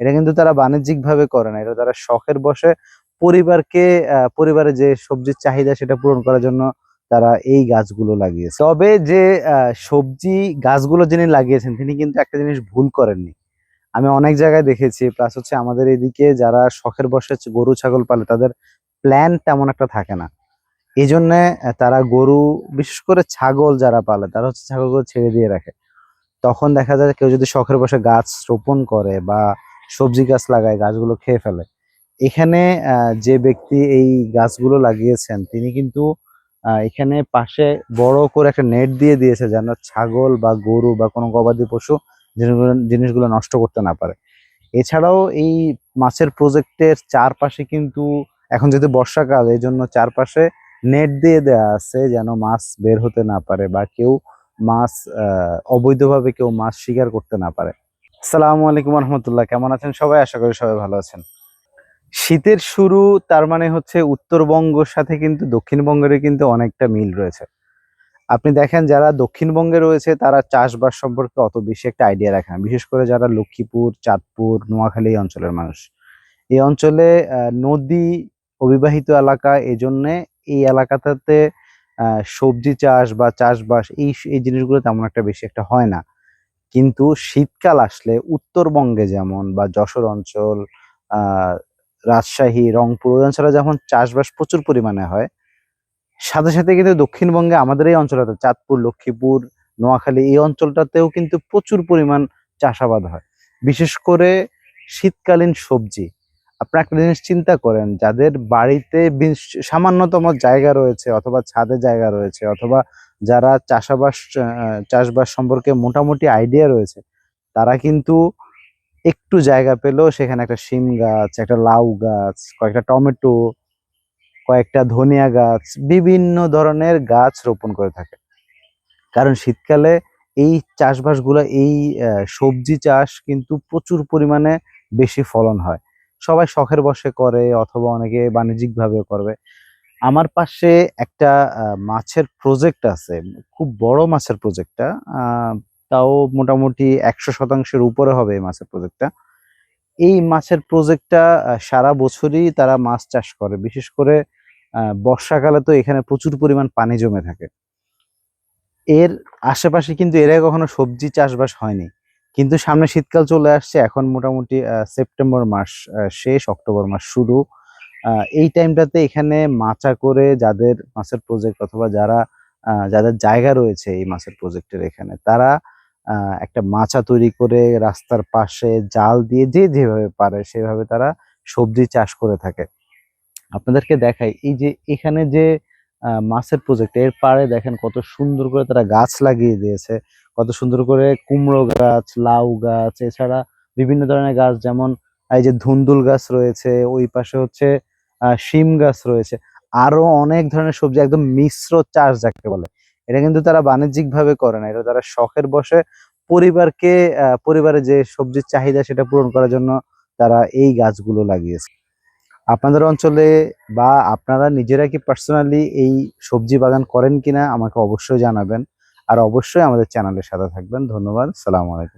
এটা কিন্তু তারা বাণিজ্যিক ভাবে করে না। এটা তারা শখের বসে পরিবারকে আহ, পরিবারের যে সবজির চাহিদা সেটা পূরণ করার জন্য তারা এই গাছগুলো লাগিয়েছে। তবে যে সবজি গাছগুলো যিনি লাগিয়েছেন তিনি কিন্তু একটা জিনিস ভুল করেননি। আমি অনেক জায়গায় দেখেছি প্লাস হচ্ছে আমাদের এদিকে যারা শখের বসে গরু ছাগল পালে তাদের প্ল্যান তেমন একটা থাকে না। এই জন্যে তারা গরু বিশেষ করে ছাগল যারা পালে তারা হচ্ছে ছাগলগুলো ছেড়ে দিয়ে রাখে। তখন দেখা যায় কেউ যদি শখের বসে গাছ রোপণ করে বা সবজি গাছ লাগায়, গাছগুলো খেয়ে ফেলে। এখানে যে ব্যক্তি এই গাছগুলো লাগিয়েছেন, তিনি কিন্তু এখানে পাশে বড় করে একটা নেট দিয়ে দিয়েছে যেন ছাগল বা গরু বা কোনো গবাদি পশু জিনিসগুলো নষ্ট করতে না পারে। এছাড়াও এই মাছের প্রজেক্টের চারপাশে কিন্তু, এখন যেহেতু বর্ষাকাল, এই জন্য চারপাশে নেট দিয়ে দেওয়া আছে যেন মাছ বের হতে না পারে বা কেউ মাছ অবৈধভাবে কেউ মাছ শিকার করতে না পারে। আসসালামু আলাইকুম রহমতুল্লাহ কেমন আছেন সবাই? আশা করি সবাই ভালো আছেন। শীতের শুরু, তার মানে হচ্ছে উত্তরবঙ্গের সাথে কিন্তু দক্ষিণবঙ্গের কিন্তু অনেকটা মিল রয়েছে। আপনি দেখেন, যারা দক্ষিণবঙ্গে রয়েছে, তারা চাষবাস সম্পর্কে অত বেশি একটা আইডিয়া রাখে না। বিশেষ করে যারা লক্ষ্মীপুর, চাঁদপুর, নোয়াখালী অঞ্চলের মানুষ। এই অঞ্চলে নদী, অবিবাহিত এলাকা, এজন্যে এই এলাকাটাতে সবজি চাষ বা চাষবাস, এই এই জিনিসগুলো তেমন একটা বেশি একটা হয় না। কিন্তু শীতকাল আসলে উত্তরবঙ্গে যেমন বা যশোর অঞ্চল রাজশাহী, রংপুর অঞ্চলে যেমন চাষবাস প্রচুর পরিমাণে হয়, সাথে সাথে কিন্তু দক্ষিণবঙ্গে আমাদের এই অঞ্চলটা চাঁদপুর, লক্ষ্মীপুর, নোয়াখালী, এই অঞ্চলটাতেও কিন্তু প্রচুর পরিমাণ চাষাবাদ হয়। বিশেষ করে শীতকালীন সবজি আপনারা একটা জিনিস চিন্তা করেন, যাদের বাড়িতে সামান্যতম জায়গা রয়েছে অথবা ছাদে জায়গা রয়েছে অথবা যারা চাষাবাস চাষবাস সম্পর্কে মোটামুটি আইডিয়া রয়েছে, তারা কিন্তু একটু জায়গা পেলেও সেখানে একটা শিম গাছ, একটা লাউ গাছ, কয়েকটা টমেটো, কয়েকটা ধনিয়া গাছ, বিভিন্ন ধরনের গাছ রোপণ করে থাকে। কারণ শীতকালে এই চাষবাসগুলো, এই সবজি চাষ কিন্তু প্রচুর পরিমাণে বেশি ফলন হয়। সবাই শখের বশে করে অথবা অনেকে বাণিজ্যিক ভাবে করবে। আমার পাশে একটা মাছের প্রজেক্ট আছে, খুব বড় মাছের প্রজেক্টটা তাও মোটামুটি একশো শতাংশের উপরে হবে এই মাছের প্রজেক্টটা এই মাছের প্রজেক্টটা সারা বছরই তারা মাছ চাষ করে, বিশেষ করে বর্ষাকালে তো এখানে প্রচুর পরিমাণ পানি জমে থাকে। এর আশেপাশে কিন্তু এর কখনো সবজি চাষবাস হয়নি। কিন্তু সামনে শীতকাল চলে আসছে, এখন মোটামুটি সেপ্টেম্বর মাস শেষ, অক্টোবর মাস শুরু। এই টাইমটাতে এখানে মাচা করে যাদের মাছের প্রজেক্ট অথবা যারা যাদের জায়গা রয়েছে এই মাছের প্রজেক্টের এখানে, তারা একটা মাচা তৈরি করে রাস্তার পাশে জাল দিয়ে যে যেভাবে পারে সেভাবে তারা সবজি চাষ করে থাকে। আপনাদেরকে দেখাই, এই যে এখানে যে মাছের প্রজেক্ট এর পাড়ে দেখেন কত সুন্দর করে তারা গাছ লাগিয়ে দিয়েছে কত সুন্দর করে কুমড়ো গাছ লাউ গাছ এছাড়া বিভিন্ন ধরনের গাছ যেমন এই যে ধুন্দুল গাছ রয়েছে ওই পাশে হচ্ছে শিম গাছ রয়েছে আরও অনেক ধরনের সবজি একদম মিশ্র চাষ যাকে বলে। এটা কিন্তু তারা বাণিজ্যিক ভাবে করে না এটা তারা শখের বসে পরিবারকে আহ, পরিবারের যে সবজির চাহিদা সেটা পূরণ করার জন্য তারা এই গাছগুলো লাগিয়েছে। আপনাদের অঞ্চলে বা আপনারা নিজেরা কি পার্সোনালি এই সবজি বাগান করেন কিনা আমাকে অবশ্যই জানাবেন। আর অবশ্যই আমাদের চ্যানেলের সাথে থাকবেন। ধন্যবাদ। সালাম আলাইকুম।